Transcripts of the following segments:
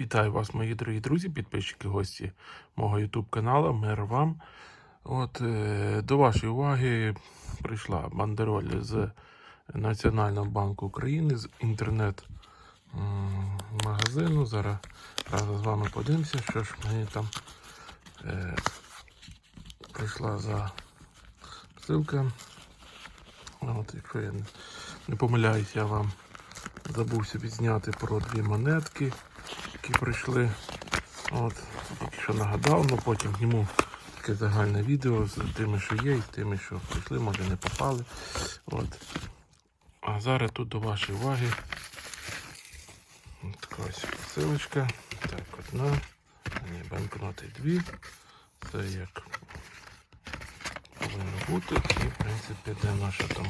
Вітаю вас, мої дорогі друзі, підписчики, гості мого YouTube каналу. Мир вам. От е, до вашої уваги прийшла бандероль з Національного банку України з інтернет-магазину. Зараз разом з вами подивимося, що ж мені там е, прийшла за ссылка. От, якщо я не, помиляюсь, я вам забувся відзняти про дві монетки, які прийшли. От, тільки що нагадав, ну потім зніму таке загальне відео з тими, що є, і тими, що прийшли, може не попали. От. А зараз тут до вашої уваги така ось посилочка. Так, одна. Ні, банкноти дві. Це як повинно бути. І, в принципі, де наша там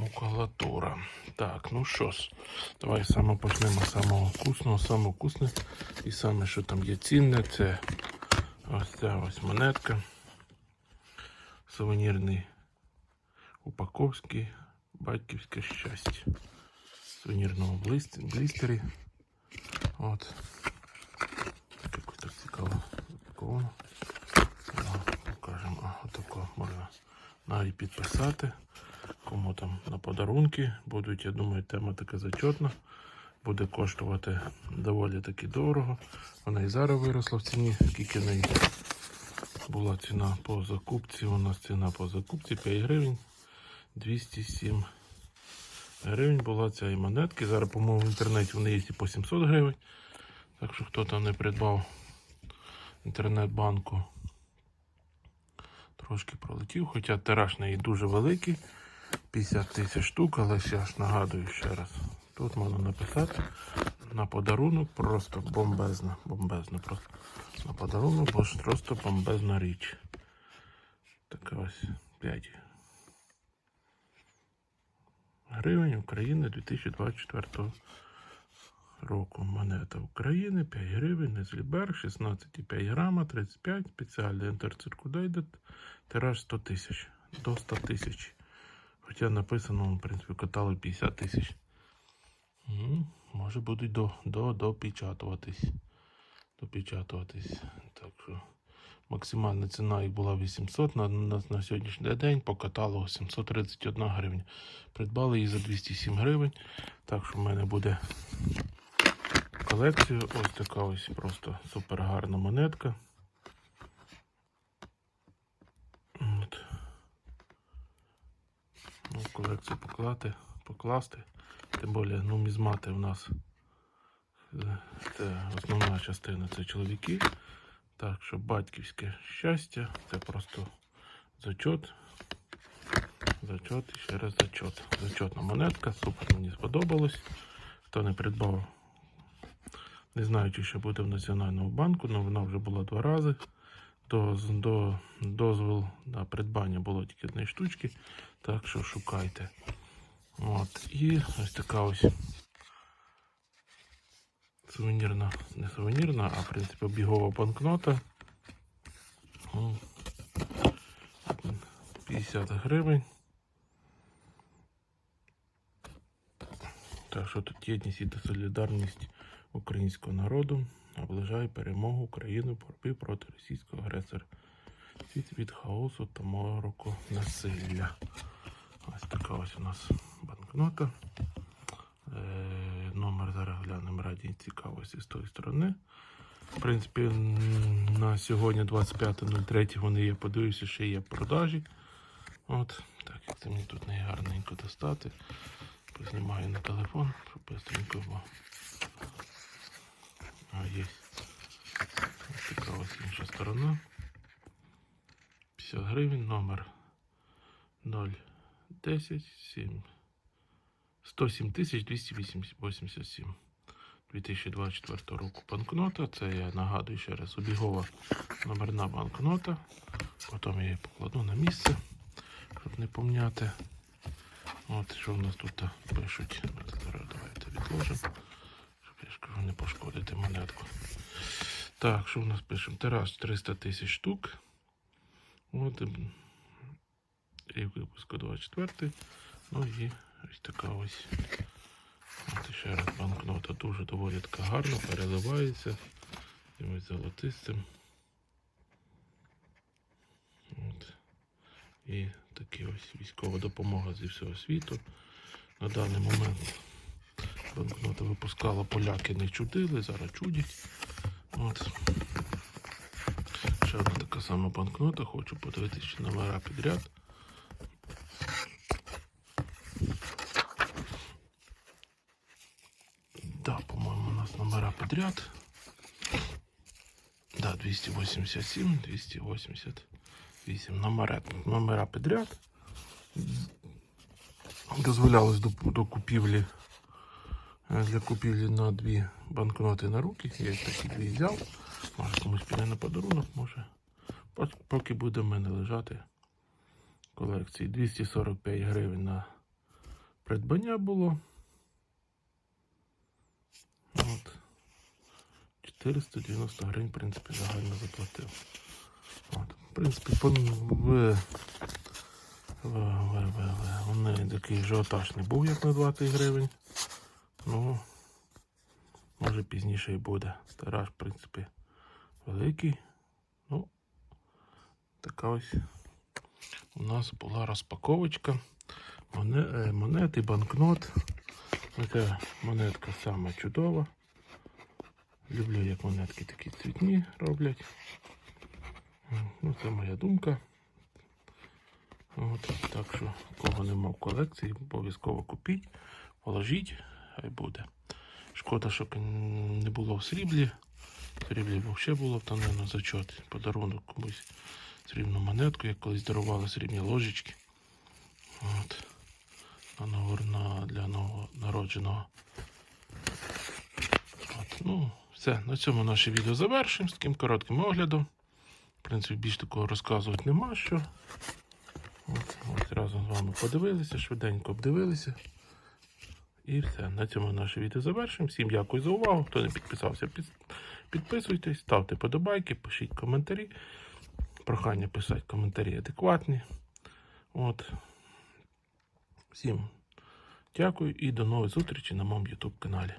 макулатура. Так, ну що ж, давай саме почнемо з самого вкусного, самого вкусне. І саме, що там є цінне, це ось ця ось монетка. Сувенірний упаковський батьківське щастя. В сувенірному блістері. От. Так якось так цікаво запаковано. Покажемо. Отако можна навіть підписати. Кому там на подарунки будуть, я думаю, тема така зачетна. Буде коштувати доволі таки дорого. Вона і зараз виросла в ціні, скільки неї була ціна по закупці. У нас ціна по закупці 5 гривень 207 гривень була ця і монетки. Зараз, по-моєму, в інтернеті вони є і по 700 гривень. Так що хто там не придбав інтернет-банку, трошки пролетів, хоча тираж неї дуже великий. 50 тисяч штук, але ж нагадую ще раз. Тут можна написати на подарунок просто бомбезна. Бомбезна просто на подарунок, бо просто бомбезна річ. Така ось 5 гривень України 2024 року. Монета України 5 гривень, Незлібер, 16,5 грама, 35, спеціальний інтерциркудейдет, тираж 100 тисяч, до 100 тисяч. Хоча написано, в принципі, каталог 50 тисяч. Може будуть до, до, допечатуватись. Допечатуватись. Так що максимальна ціна їх була 800 на, на, на сьогоднішній день по каталогу 731 гривня. Придбали її за 207 гривень. Так що в мене буде колекція. Ось така ось просто супер гарна монетка. От. Ну, в колекцію поклати, покласти. Тим більше нумізмати в нас е, це основна частина це чоловіки. Так що батьківське щастя, це просто зачот. Зачот і ще раз зачот. Зачотна монетка, супер мені сподобалось. Хто не придбав, не знаю, чи ще буде в Національному банку, але вона вже була два рази. До, до, дозвіл на придбання було тільки однієї штучки. Так що шукайте. От. І ось така ось сувенірна, не сувенірна, а в принципі обігова банкнота. 50 гривень. Так що тут єдність і солідарність українського народу наближає перемогу України в боротьбі проти російського агресора. Світ від хаосу та мороку насилля. Ось така ось у нас банкнота. Е, номер зараз глянемо раді цікавості з тої сторони. В принципі, на сьогодні 25.03 вони є, подивився, ще є продажі. От, так як це мені тут не гарненько достати. Познімаю на телефон, щоб быстренько, бо а, є. Ось така ось інша сторона. 50 гривень, номер 010 7 107 287 2024 року банкнота. Це я нагадую ще раз обігова номерна банкнота. Потім я її покладу на місце, щоб не помняти. От що в нас тут пишуть. Давайте відложимо, щоб я ж кажу, не пошкодити монетку. Так, що в нас пишемо? Тираж 300 тисяч штук. От рік випуску 24. Ну і ось така ось. От Ще раз банкнота дуже доволі така гарна, переливається. І ось золотистим. От. І такі ось військова допомога зі всього світу. На даний момент банкноти випускала поляки, не чудили, зараз чудять. От. Ще одна така сама банкнота, хочу подивитися ще номера підряд. Да, по-моєму, у нас номера підряд. Да, 287, 288 номера, номера підряд. Дозволялось до, до купівлі е, Для купівлі на дві банкноти на руки. Я такі дві взяв. Може комусь піде на подарунок, може. Поки буде в мене лежати колекції. 245 гривень на придбання було. От. 490 гривень, в принципі, загально заплатив. От. В принципі, пон... в... В... В... В... В... Вони такий ажіотаж не був, як на 20 гривень. Ну, може пізніше і буде. Тираж, в принципі, великий. Ну, така ось у нас була розпаковочка е, монет і банкнот. Ця монетка саме чудова. Люблю, як монетки такі цвітні роблять. Ну, це моя думка. От, так що, кого нема в колекції, обов'язково купіть, положіть, хай буде. Шкода, щоб не було в сріблі. Сріблі взагалі було б там, наверное, зачот. Подарунок комусь срібну монетку, як колись дарували срібні ложечки. От. На ново, для новонародженого. От, ну, все, на цьому наше відео завершимо з таким коротким оглядом. В принципі, більш такого розказувати нема що. От, ось разом з вами подивилися, швиденько обдивилися. І все. На цьому наше відео завершимо. Всім дякую за увагу. Хто не підписався, підписуйтесь, ставте подобайки, пишіть коментарі. Прохання писати коментарі адекватні. От. Всім дякую і до нових зустрічей на моєму YouTube каналі.